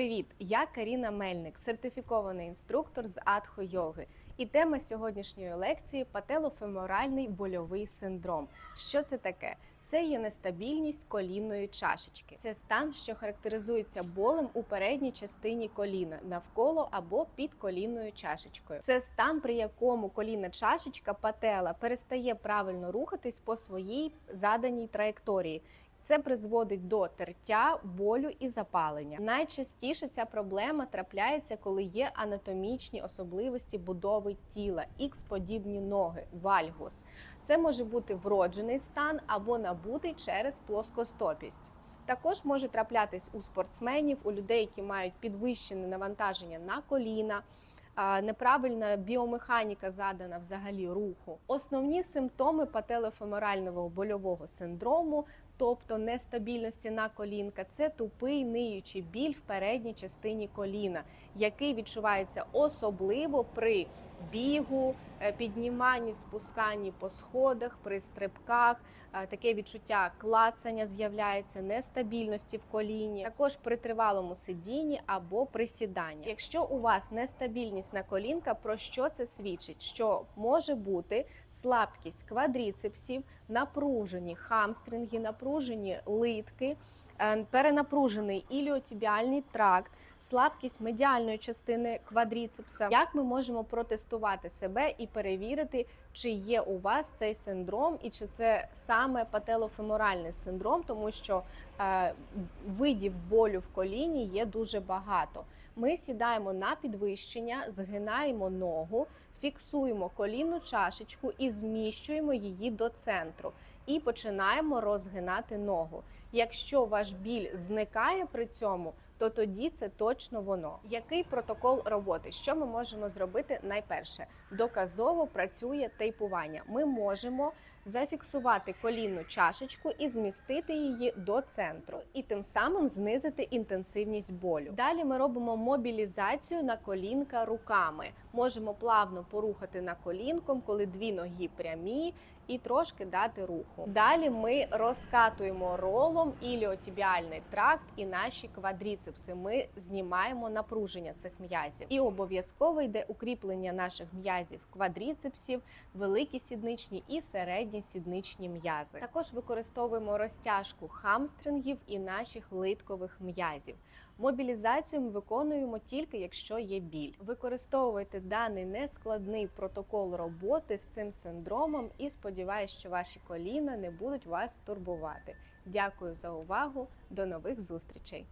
Привіт! Я Каріна Мельник, сертифікований інструктор з атхо-йоги. І тема сьогоднішньої лекції пателофеморальний больовий синдром. Що це таке? Це є нестабільність колінної чашечки. Це стан, що характеризується болем у передній частині коліна навколо або під колінною чашечкою. Це стан, при якому колінна чашечка патела перестає правильно рухатись по своїй заданій траєкторії. Це призводить до тертя, болю і запалення. Найчастіше ця проблема трапляється, коли є анатомічні особливості будови тіла, ікс-подібні ноги, вальгус. Це може бути вроджений стан або набутий через плоскостопість. Також може траплятись у спортсменів, у людей, які мають підвищене навантаження на коліна. Неправильна біомеханіка задана взагалі руху. Основні симптоми пателофеморального больового синдрому, тобто нестабільності на колінка, це тупий ниючий біль в передній частині коліна, який відчувається особливо при бігу, е, підніманні, спусканні по сходах, при стрибках. Е, Таке відчуття клацання з'являється, нестабільності в коліні, також при тривалому сидінні або присіданні. Якщо у вас нестабільність на колінка, про що це свідчить? Що може бути слабкість квадріцепсів, напружені хамстринги, напружені литки. Е, Перенапружений іліотібіальний тракт, слабкість медіальної частини квадріцепса. Як ми можемо протестувати себе і перевірити, чи є у вас цей синдром, і чи це саме пателофеморальний синдром, тому що е, видів болю в коліні є дуже багато. Ми сідаємо на підвищення, згинаємо ногу, фіксуємо колінну чашечку і зміщуємо її до центру. І починаємо розгинати ногу. Якщо ваш біль зникає при цьому, то тоді це точно воно. Який протокол роботи? Що ми можемо зробити? Найперше, доказово працює тейпування. Ми можемо зафіксувати колінну чашечку і змістити її до центру, і тим самим знизити інтенсивність болю. Далі ми робимо мобілізацію на колінка руками. Можемо плавно порухати на колінком, коли дві ноги прямі, і трошки дати руху. Далі ми розкатуємо ролом іліотібіальний тракт і наші квадріцепси. Ми знімаємо напруження цих м'язів. І обов'язково йде укріплення наших м'язів квадріцепсів, великі сідничні і середні сідничні м'язи. Також використовуємо розтяжку хамстрингів і наших литкових м'язів. Мобілізацію ми виконуємо тільки якщо є біль. Використовуйте даний нескладний протокол роботи з цим синдромом і сподіваюся, що ваші коліна не будуть вас турбувати. Дякую за увагу. До нових зустрічей!